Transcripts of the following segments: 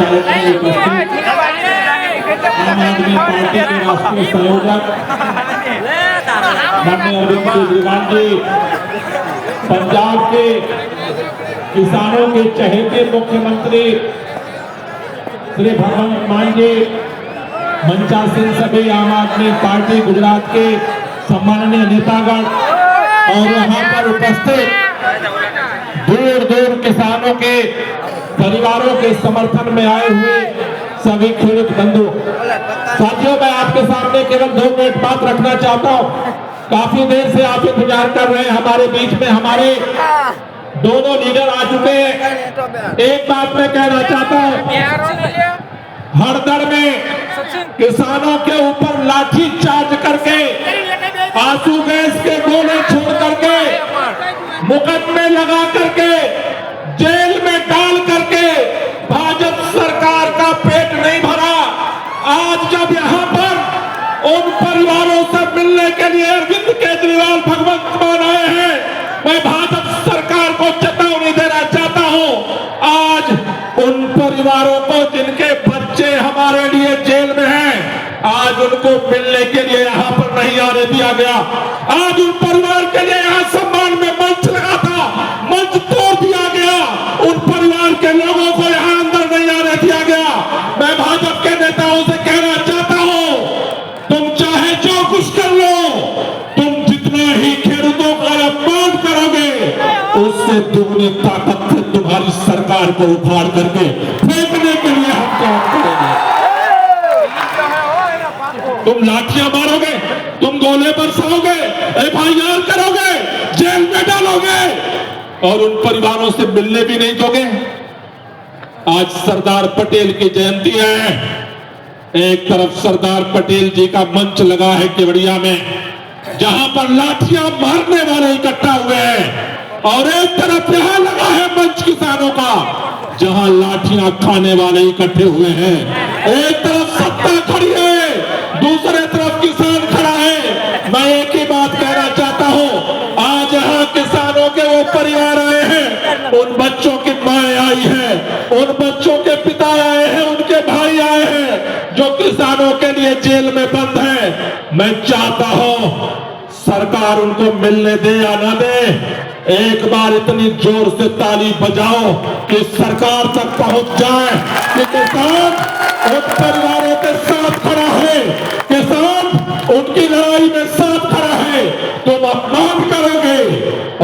में उपस्थित आम आदमी पार्टी के राष्ट्रीय संयोजक अरविंद केजरीवाल जी पंजाब के किसानों के चहेते मुख्यमंत्री श्री भगवंत मान जी मंचासीन सभी आम आदमी पार्टी गुजरात के सम्माननीय नेतागण और यहाँ पर उपस्थित दूर दूर किसानों के परिवारों के समर्थन में आए हुए सभी खेडूत बंधु। साथियों, मैं आपके सामने केवल दो मिनट बात रखना चाहता हूँ। काफ़ी देर से आप इंतज़ार कर रहे हैं हमारे बीच में। हमारे दोनों लीडर आ चुके हैं। एक बात मैं कहना चाहता हूँ। हरदर में किसानों के ऊपर लाठी चार्ज करके, आँसू गैस के गोले छोड़ करके, मुकदमे लगा करके जेल में डाल करके भाजपा सरकार का पेट नहीं भरा आज जब यहाँ पर उन परिवारों से मिलने के लिए अरविंद केजरीवाल भगवंत मान आए हैं मैं भाजपा सरकार को चेतावनी देना चाहता हूँ आज उन परिवारों को जिनके बच्चे हमारे लिए जेल में हैं आज उनको मिलने के लिए यहाँ पर दिया गया। आज उन परिवार के लिए यहाँ सम्मान में मंच लगा था मंच तोड़ दिया गया। उन परिवार के लोगों को यहाँ अंदर नहीं आने दिया गया। मैं भाजपा के नेताओं से कहना चाहता हूँ तुम चाहे जो कुछ कर लो तुम जितना ही खेडूतों का अपमान करोगे उससे दुगनी ताकत से तुम्हारी सरकार को उखाड़ करके फेंकने के लिए हम काम करेंगे। तुम लाठियाँ मारोगे गोले बरसाओगे एफआईआर करोगे, जेल में डालोगे। और उन परिवारों से मिलने भी नहीं दोगे। आज सरदार पटेल की जयंती है। एक तरफ़ सरदार पटेल जी का मंच लगा है केवड़िया में, जहाँ पर लाठियाँ मारने वाले इकट्ठा हुए हैं। और एक तरफ़ यहाँ लगा है मंच किसानों का, जहाँ लाठियाँ खाने वाले इकट्ठे हुए हैं। एक तरफ़ सत्ता खड़ी है दूसरे तरफ़ किसान खड़ा है मैं एक ही बात कहना चाहता हूँ आज यहाँ किसानों के वो परिवार आए हैं उन बच्चों की माए आई है। उन बच्चों के पिता आए हैं, उनके भाई आए हैं, जो किसानों के लिए जेल में बंद है। मैं चाहता हूँ सरकार उनको मिलने दे या ना दे, एक बार इतनी ज़ोर से ताली बजाओ कि सरकार तक पहुँच जाए कि किसान उन परिवारों के साथ खड़ा है, किसान उनकी लड़ाई में साथ खड़ा है। तुम अपमान करोगे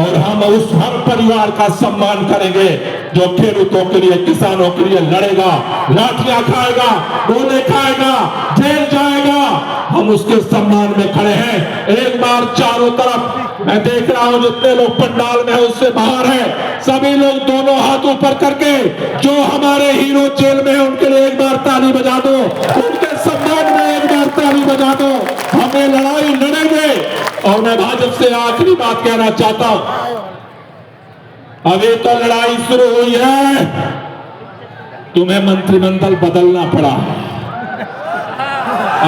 और हम उस हर परिवार का सम्मान करेंगे, जो खेडूतों के लिए, किसानों के लिए लड़ेगा, लाठियाँ खाएगा, गोले खाएगा, जेल जाएगा। हम उसके सम्मान में खड़े हैं। एक बार चारों तरफ़, मैं देख रहा हूँ जितने लोग पंडाल में है, उससे बाहर है। सभी लोग दोनों हाथ ऊपर करके, जो हमारे हीरो जेल में है, उनके लिए एक बार ताली बजा दो। उनके सम्मान में एक बार ताली बजा दो। हमें लड़ाई लड़ेंगे। और मैं भाजपा से आखिरी बात कहना चाहता हूँ। अभी तो लड़ाई शुरू हुई है। तुम्हें मंत्रिमंडल बदलना पड़ा।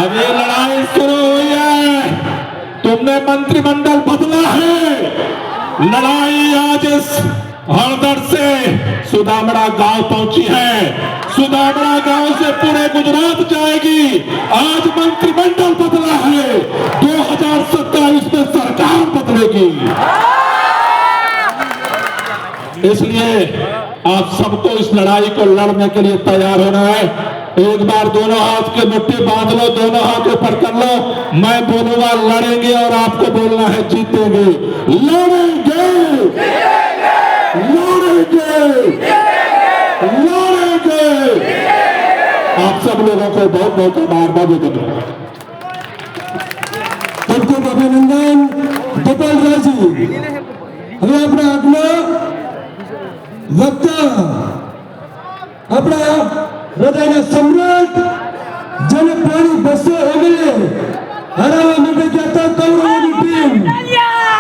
अभी लड़ाई शुरू हुई है। तुमने मंत्रिमंडल बदला है। लड़ाई आज इस हरदर से सुदामड़ा गाँव पहुँची है। सुदामड़ा गाँव से पूरे गुजरात जाएगी। आज मंत्रिमंडल बदला है। 2027 में सरकार बदलेगी। इसलिए आप सबको इस लड़ाई को लड़ने के लिए तैयार होना है। एक बार दोनों हाथ के मुट्ठी बाँध लो, दोनों हाथ ऊपर कर लो। मैं बोलूँगा, लड़ेंगे और आपको बोलना है, जीतेंगे। लड़ेंगे। लड़ेंगे। लड़ेंगे। आप सब लोगों को बहुत बहुत आभार बाबू सबको अभिनंदन। गोपाल राजू अरे अपना आत्मा વક્તા આપણા હૃદયના સમ્રાટ જેને પાણી બસો ઓગણે હરાવવા માટે જતા કૌરવોની ટીમ.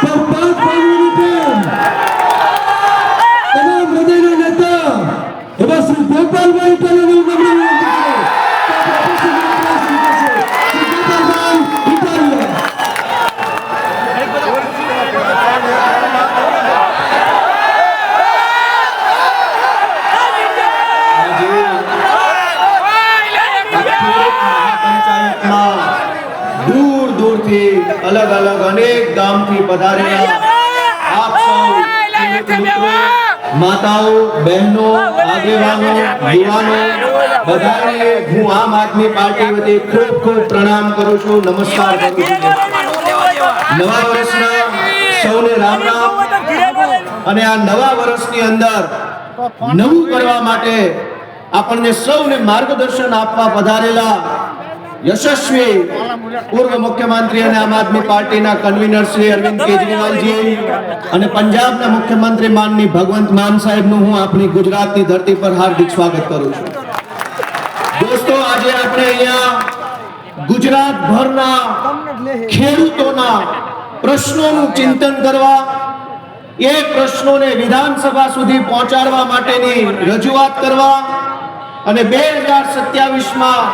પર પાંચ ભાઈઓની ટીમ. તમામ હૃદયના નેતા એવા શ્રી ગોપાલભાઈ ઇટાલિયાની નમ્ર બહેનો આગેવાનો યુવાનો બધાને હું આમ આદમી પાર્ટી વતી ખૂબ ખૂબ પ્રણામ કરું છું. નમસ્કાર કરું છું નવા વર્ષના સૌને રામ રામ. અને આ નવા વર્ષની અંદર નવું કરવા માટે આપણને સૌને માર્ગદર્શન આપવા પધારેલા યશસ્વી પૂર્વ મુખ્યમંત્રી અને આમ આદમી પાર્ટીના કન્વીનર શ્રી અરવિંદ કેજરીવાલજી અને પંજાબના મુખ્યમંત્રી માનની ભગવંત માન સાહેબનું હું આપણી ગુજરાતની ધરતી પર હાર્દિક સ્વાગત કરું છું. દોસ્તો આજે આપણે અહીંયા ગુજરાત ભરના ખેડૂતોના પ્રશ્નોનું ચિંતન કરવા એ પ્રશ્નોને વિધાનસભા સુધી પહોંચાડવા માટેની રજૂઆત કરવા અને બે હજાર સત્યાવીસમાં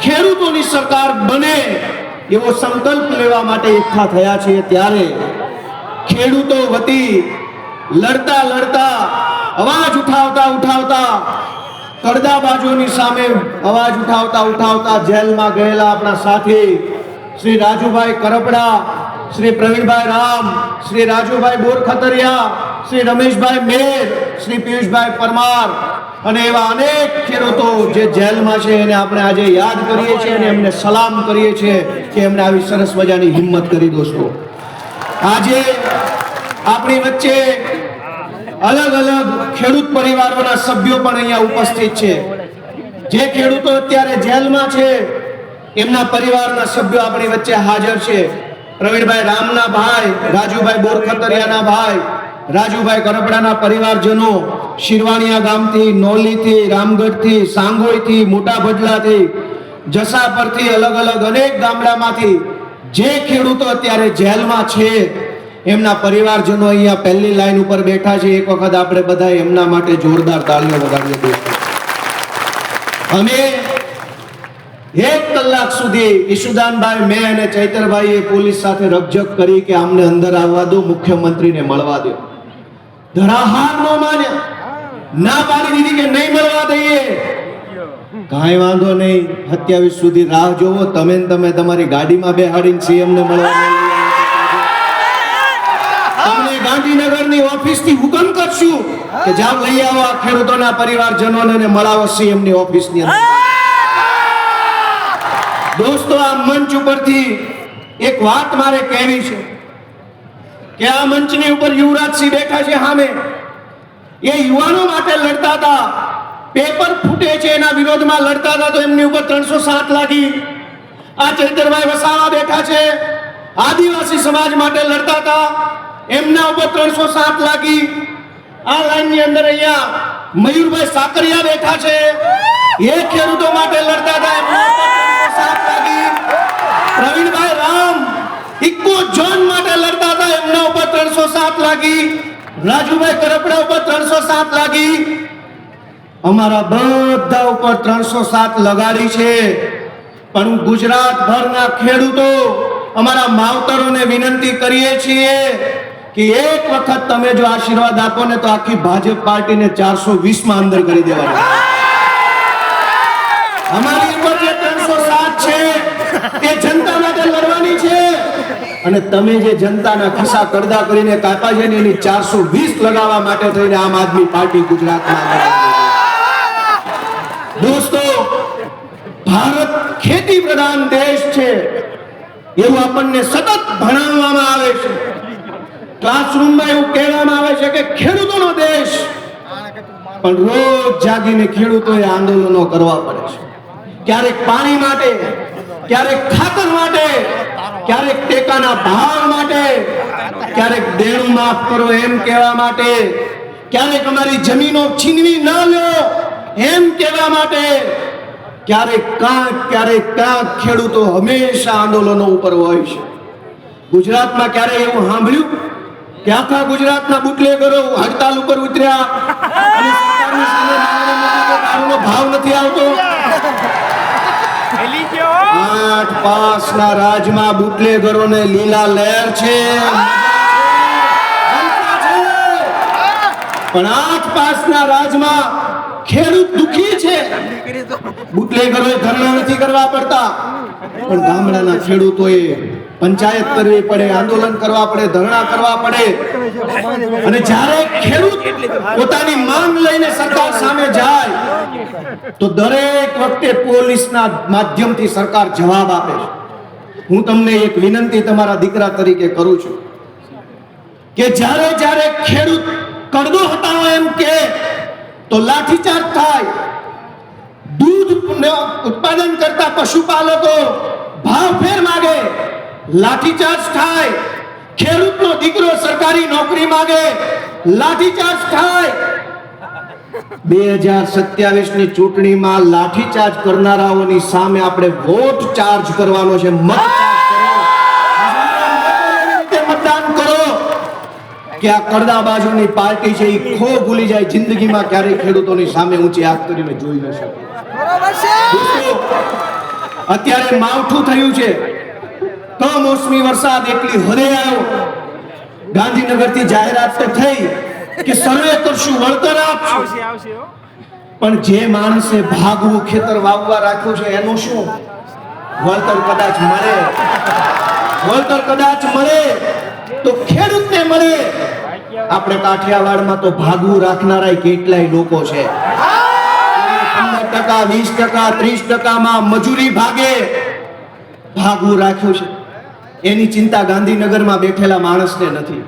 ખેડૂતોની સરકાર બને એવો સંકલ્પ લેવા માટે એકઠા થયા છે ત્યારે ખેડૂતો વતી લડતા લડતા, અવાજ ઉઠાવતા ઉઠાવતા કડદાબાજોની સામે અવાજ ઉઠાવતા ઉઠાવતા જેલમાં ગયેલા આપણા સાથી શ્રી રાજુભાઈ કરપડા શ્રી પ્રવીણભાઈ રામ, શ્રી રાજુભાઈ બોરખતરિયા શ્રી રમેશભાઈ મેર, શ્રી પિયુષભાઈ પરમાર અને એવા અનેક ખેડૂતો જે જેલમાં છે એને આપણે આજે યાદ કરીએ છીએ અને એમને સલામ કરીએ છીએ કે એમને આવી સરસ મજાની હિંમત કરી દોસ્તો. આજે આપણી વચ્ચે અલગ અલગ ખેડૂત પરિવારોના સભ્યો પણ અહીંયા ઉપસ્થિત છે. જે ખેડૂતો અત્યારે જેલમાં છે, એમના પરિવારના સભ્યો આપણી વચ્ચે હાજર છે. પ્રવીણભાઈ રામના ભાઈ, રાજુભાઈ બોરખતરિયાના ભાઈ, રાજુભાઈ કરપડાના પરિવારજનો, શિરવાણિયા ગામથી, નોલીથી, રામગઢથી, સાંગોઈથી, મોટા ભડલાથી, જસાપરથી અલગ અલગ અનેક ગામડામાંથી જે ખેડૂતો અત્યારે જેલમાં છે, એમના પરિવારજનો અહીંયા પહેલી લાઈન ઉપર બેઠા છે. એક વખત આપણે બધા એમના માટે જોરદાર તાળીઓ વગાડીએ અમે એક કલાક સુધી ઈશુદાનભાઈ, મેં અને ચૈતરભાઈએ પોલીસ સાથે રકઝક કરી કે આમને અંદર આવવા દો, મુખ્યમંત્રીને મળવા દો. ધરાહાર નો માન્યા ના પાડી દીધી કે નહીં મળવા દઈએ. કાંઈ વાંધો નહીં. અત્યાવીસ સુધી રાહ જોવો. તમે તમે તમારી ગાડીમાં બેહાડીને સીએમ ને મળવા. તમને ગાંધીનગરની ઓફિસથી હુકમ કરશું કે જાઓ, લઈ આવો આ ખેડૂતોના પરિવારજનોને મળાવો સીએમની ઓફિસની અંદર. દોસ્તો, આ મંચ ઉપરથી એક વાત મારે કહેવી છે કે આ મંચની ઉપર યુવરાજસિંહ બેઠા છે સામે. એ યુવાનો માટે લડતા હતા. પેપર ફૂટે છે એના વિરોધમાં લડતા હતા તો એમની ઉપર ત્રણસો સાત લાગી આ ચૈતરભાઈ વસાવા બેઠા છે. આદિવાસી સમાજ માટે લડતા હતા. એમના ઉપર ત્રણસો સાત લાગી આ લાઈનની અંદર અહીંયા મયુરભાઈ સાકરિયા બેઠા છે. એ ખેડૂતો માટે લડતા હતા. 307 લાગી પ્રવીણભાઈ રામ ઇકો ઝોન માટે લડતા હતા. એમના ઉપર 307 લાગી. રાજુભાઈ કરપડા ઉપર 307 લાગી. અમારા બધા ઉપર 307 લગાડી છે. પણ ગુજરાત ભરના ખેડૂતો અમારા માવતરોને વિનંતી કરીએ છીએ કે એક વખત તમે જો આશીર્વાદ આપો ને તો આખી ભાજપ પાર્ટીને ચારસો વીસમાં અંદર કરી દેવાની. અમારી એ જનતા માટે લડવાની છે. અને તમે જે જનતાના ખિસ્સા કરદા કરીને કાપા એની ચારસો વીસ લગાવવા માટે થઈને આમ આદમી પાર્ટી ગુજરાતમાં. દોસ્તો, ભારત ખેતી પ્રધાન દેશ છે. એવું આપણને સતત ભણાવવામાં આવે છે. ક્લાસરૂમમાં એવું કહેવામાં આવે છે કે ખેડૂતોનો દેશ. પણ રોજ જાગીને ખેડૂતોએ આંદોલનો કરવા પડે છે. ક્યારેક પાણી માટે ક્યારેક ખાતર માટે, ક્યારેક ટેકાના ભાવ માટે, ક્યારેક દેણું માફ કરો એમ કહેવા માટે, ક્યારેક અમારી જમીનો છીનવી ન લો એમ કહેવા માટે, ક્યારેક કાંક ક્યારેક કાંક ખેડૂતો હંમેશા આંદોલનો ઉપર હોય છે. ગુજરાતમાં ક્યારે એવું સાંભળ્યું કે આખા ગુજરાતના બુટલેગરો હડતાલ ઉપર ઉતર્યા અને ભાવ નથી આવતો? આઠ પાસના રાજમાં બુટલેગરોને લીલા લહેર છે. પણ આઠ પાસના રાજમાં ખેડૂત દુખી છે. બુટલેગરો ધરણા નથી કરવા પડતા. પણ ગામડાના ખેડૂતોએ પંચાયત કરવી પડે, આંદોલન કરવા પડે, ધરણા કરવા પડે. અને જ્યારે ખેડૂત પોતાની માંગ લઈને સરકાર સામે જાય, તો દરેક વખતે પોલીસના માધ્યમથી સરકાર જવાબ આપે છે. હું તમને એક વિનંતી તમારા દીકરા તરીકે કરું છું કે જ્યારે જ્યારે ખેડૂત કડદો હટાવો એમ કે, તો લાઠીચાર્જ થાય. દૂધ ઉત્પાદન કરતા પશુપાલકો ભાવ ફેર માગે. લાઠીચાર્જ થાય. ખેડૂતનો દીકરો સરકારી નોકરી માંગે. લાઠીચાર્જ થાય. બે હજાર સત્યાવીસની ચૂંટણીમાં લાઠીચાર્જ કરનારાઓની સામે આપણે વોટ ચાર્જ કરવાનો છે. મત મતદાન કરો. કે આ કરદા બાજુની પાર્ટી છે એ ખો ભૂલી જાય. જિંદગીમાં ક્યારેય ખેડૂતોની સામે ઊંચી આંખ કરીને જોઈ ન શકે. અત્યારે માવઠું થયું છે. કમોસમી વરસાદ એટલી હદે આવ્યો. ગાંધીનગરથી જાહેરાત તો થઈ કે સર્વે કરશું વળતર આપશું. પણ જે માણસે ભાગવું ખેતર વાવવા રાખ્યું છે એનું શું? વળતર કદાચ મળે. વળતર કદાચ મળે તો ખેડૂતને મળે. આપણે કાઠિયાવાડમાં તો ભાગવું રાખનારા કેટલાય લોકો છે. પંદર ટકા વીસ ટકા ત્રીસ ટકામાં મજૂરી ભાગે. ભાગવું રાખ્યું છે. એની ચિંતા ગાંધીનગરમાં બેઠેલા માણસને નથી.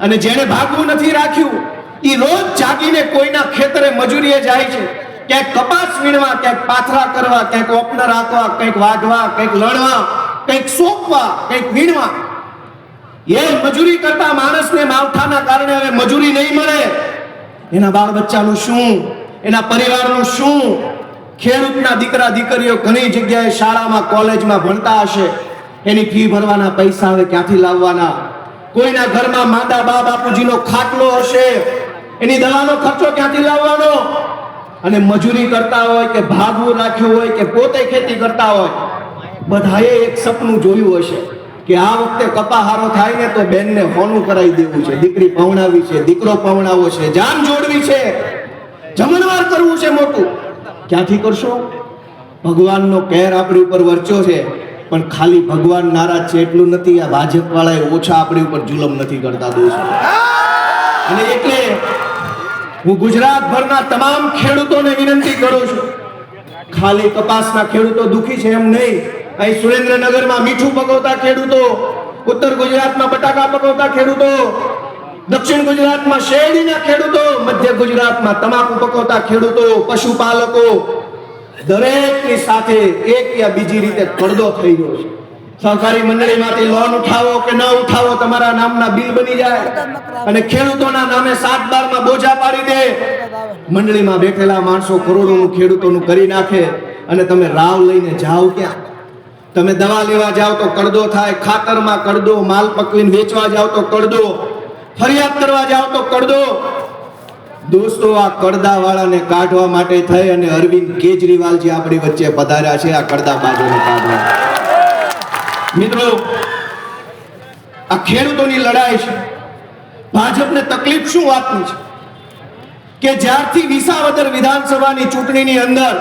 અને જેણે ભાગવું નથી રાખ્યું એ રોજ જાગીને કોઈના ખેતરે મજૂરીએ જાય છે. ક્યાંક કપાસ વીણવા, ક્યાંક પાથરા કરવા, ક્યાંક ઓપનર રાખવા કંઈક વાઢવા કંઈક લણવા કંઈક સોંપવા કંઈક વીણવા. એ મજૂરી કરતા માણસને માવઠાના કારણે હવે મજૂરી નહીં મળે. એના બાળ બચ્ચાનું શું? એના પરિવારનું શું? ખેડૂતના દીકરા દીકરીઓ ઘણી જગ્યાએ શાળામાં, કોલેજમાં ભણતા હશે. એની ફી ભરવાના પૈસા હવે ક્યાંથી લાવવાના? કોઈના ઘરમાં માંદા બા બાપુજીનો ખાટલો હશે, એની દવાનો ખર્ચો ક્યાંથી લાવવાનો? અને મજૂરી કરતા હોય કે ભાગવું રાખ્યું હોય કે પોતે ખેતી કરતા હોય, બધાએ એક સપનું જોયું હશે કે આ વખતે કપાહારો થાય ને તો બેનને હોનું કરાવી દેવું છે. દીકરી પવણાવી છે, દીકરો પવણાવો છે, જાન જોડવી છે. જમણવાર કરવું છે મોટું. ક્યાંથી કરશો? ભગવાનનો કહેર આપણી ઉપર વર્ચ્યો છે. પણ ખાલી ભગવાન નારાજ છે એટલું નથી, આ ભાજપ વાળાએ ઓછા આપણી ઉપર જુલમ નથી કરતા દોસ્તો. અને એટલે હું ગુજરાતભરના તમામ ખેડૂતોને વિનંતી કરું છું, ખાલી કપાસના ખેડૂતો દુખી છે એમ નહીં. અહીં સુરેન્દ્રનગરમાં મીઠું પકવતા ખેડૂતો, ઉત્તર ગુજરાતમાં બટાકા પકવતા ખેડૂતો, દક્ષિણ ગુજરાતમાં શેરડીના ખેડૂતો, મધ્ય ગુજરાતમાં તમાકુ પકવતા ખેડૂતો, પશુપાલકો દરેકની સાથે એક યા બીજી રીતે પડદો થઈ ગયો છે. સહકારી મંડળીમાંથી લોન ઉઠાવો કે ન ઉઠાવો તમારા નામના બિલ બની જાય. અને ખેડૂતોના નામે સાત બારમાં બોજા પાડી દે. મંડળીમાં બેઠેલા માણસો કરોડોનું ખેડૂતોનું કરી નાખે અને તમે રાવ લઈને જાઓ ક્યાં? તમે દવા લેવા જાઓ તો કડદો થાય, ખાતરમાં કડદો, માલ પકવીને વેચવા જાઓ તો કડદો, ફરિયાદ કરવા જાઓ તો કડદો. દોસ્તો, આ કડદા વાળાને કાઢવા માટે થઈ અને અરવિંદ કેજરીવાલ જે આપણી વચ્ચે પધાર્યા છે આ કડદા બાજુને કાઢવા. મિત્રો, આ ખેડૂતોની લડાઈ છે. ભાજપને તકલીફ શું વાતની છે? કે જ્યારથી વિસાવદર વિધાનસભાની ચૂંટણીની અંદર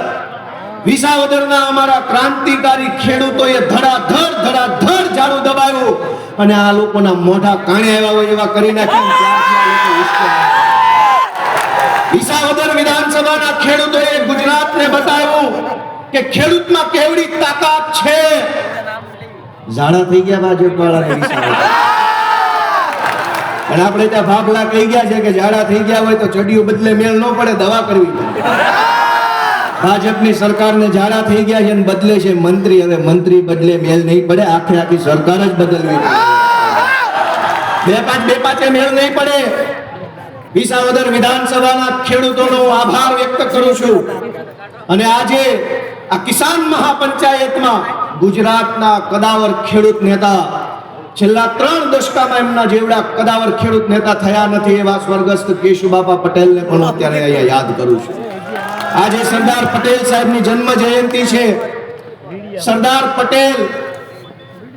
વિસાવદરના અમારા ક્રાંતિકારી ખેડૂતોએ ધડાધડ ધડાધડ ઝાડુ દબાવ્યું અને આ લોકોના મોઢા કાણે આવ્યા હોય એવા કરી નાખ્યા. વિસાવદર વિધાનસભાના ખેડૂતોએ ગુજરાતને બતાવ્યું કે ખેડૂતમાં કેવડી તાકાત છે. ઝાડા થઈ ગયા ભાજપ પણ આપણે ત્યાં ભાગલા કહી ગયા છે કે ઝાડા થઈ ગયા હોય તો ચડિયું બદલે મેળ ન પડે, દવા કરવી પડે. ભાજપની સરકારને ઝાડા થઈ ગયા છે અને બદલે છે મંત્રી. હવે મંત્રી બદલે મેલ નહીં પડે, આખે આખી સરકાર જ બદલવી બે પાંચ, બે પાંચે મેળ નહીં પડે. વિસાવદર વિધાનસભાના ખેડૂતોનો આભાર વ્યક્ત કરું છું. અને આજે આ કિસાન મહાપંચાયતમાં ગુજરાતના કદાવર ખેડૂત નેતા છેલ્લા ત્રણ દશકામાં એમના જેવડા કદાવર ખેડૂત નેતા થયા નથી એવા સ્વર્ગસ્થ કેશુબાપા પટેલને પણ અત્યારે અહીંયા યાદ કરું છું. આજે સરદાર પટેલ સાહેબની જન્મ જયંતિ છે. સરદાર પટેલ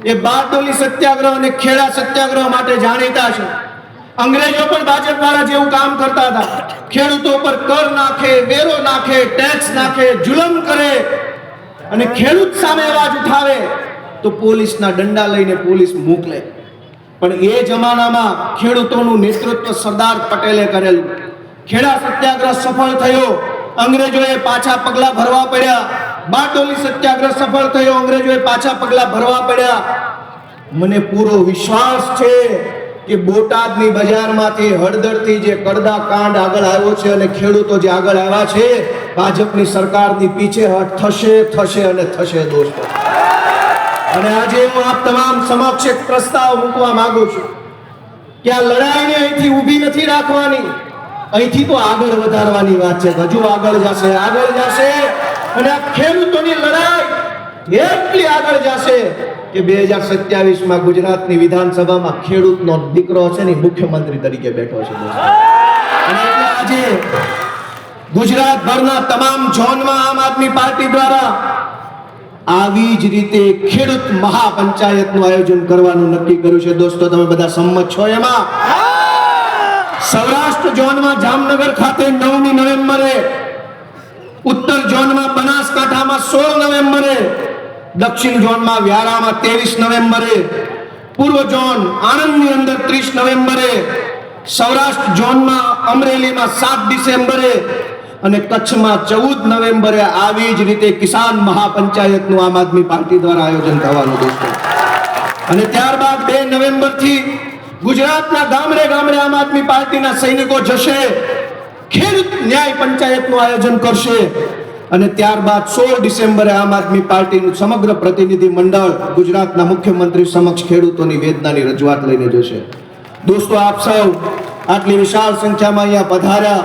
એ બારડોલી સત્યાગ્રહ અને ખેડા સત્યાગ્રહ માટે જાણીતા છે. અંગ્રેજો પણ ભાજપ વાળા જેવું કામ કરતા હતા. ખેડૂતો પર કર નાખે, વેરો નાખે ટેક્સ નાખે, જુલમ કરે. અને ખેડૂત સામે અવાજ ઉઠાવે તો પોલીસના દંડા લઈને પોલીસ મોકલે. પણ એ જમાનામાં ખેડૂતોનું નેતૃત્વ સરદાર પટેલે કરેલું. ખેડા સત્યાગ્રહ સફળ થયો. અંગ્રેજોએ પાછા પગલા ભરવા પડ્યા. બારડોલી સત્યાગ્રહ સફળ થયો. અંગ્રેજોએ પાછા પગલા ભરવા પડ્યા. મને પૂરો વિશ્વાસ છે. કે બોટાદની બજારમાંથી હળદરથી જે કડદા કાંડ આગળ આવ્યો છે અને ખેડૂતો જે આગળ આવ્યા છે, ભાજપની સરકારની પીછેહટ થશે થશે અને થશે દોસ્તો. અને આજે હું આપ તમામ સમક્ષ એક પ્રસ્તાવ મૂકવા માંગુ છું કે આ લડાઈને અહીંથી ઊભી નથી રાખવાની. અહીંથી તો આગળ વધારવાની વાત છે. હજુ આગળ જશે આગળ જશે. અને આ ખેડૂતોની લડાઈ એટલી આગળ જશે કે બે હજાર સત્યાવીસમાં ગુજરાતની વિધાનસભામાં ખેડૂતનો દીકરો છે ને મુખ્યમંત્રી તરીકે બેઠો છે આજે ગુજરાતભરના તમામ ઝોનમાં આમ આદમી પાર્ટી દ્વારા આવી જ રીતે ખેડૂત મહાપંચાયતનું આયોજન કરવાનું નક્કી કર્યું છે. દોસ્તો, તમે બધા સંમત છો એમાં? સૌરાષ્ટ્ર ઝોનમાં જામનગર ખાતે નવમી નવેમ્બરે, ઉત્તર ઝોનમાં બનાસકાંઠામાં સોળ નવેમ્બરે દક્ષિણ ઝોનમાં વ્યારામાં ત્રેવીસ નવેમ્બરે, પૂર્વ ઝોન આણંદની અંદર ત્રીસ નવેમ્બરે, સૌરાષ્ટ્ર ઝોનમાં અમરેલીમાં સાત ડિસેમ્બરે અને કચ્છમાં ચૌદ નવેમ્બરે આવી જ રીતે કિસાન મહાપંચાયતનું આમ આદમી પાર્ટી દ્વારા આયોજન થવાનું દોસ્તો. અને ત્યારબાદ બે નવેમ્બરથી ગુજરાતના ગામડે ગામડે આમ આદમી પાર્ટીના સૈનિકો જશે, ખેડૂત ન્યાય પંચાયતનું આયોજન કરશે. અને ત્યારબાદ સોળ ડિસેમ્બરે આમ આદમી પાર્ટીનું સમગ્ર પ્રતિનિધિ મંડળ ગુજરાતના મુખ્યમંત્રી સમક્ષ ખેડૂતોની વેદનાની રજૂઆત લઈને જશે. દોસ્તો, આપ સૌ આટલી વિશાળ સંખ્યામાં અહીંયા પધાર્યા.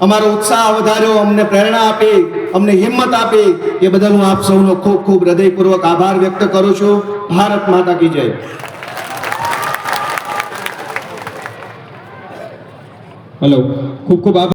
અમારો ઉત્સાહ વધાર્યો, અમને પ્રેરણા આપી, અમને હિંમત આપી. એ બદલ હું આપ સૌનો ખૂબ ખૂબ હૃદયપૂર્વક આભાર વ્યક્ત કરું છું. ભારત માતા કી જય. હેલો ખૂબ ખૂબ આભાર.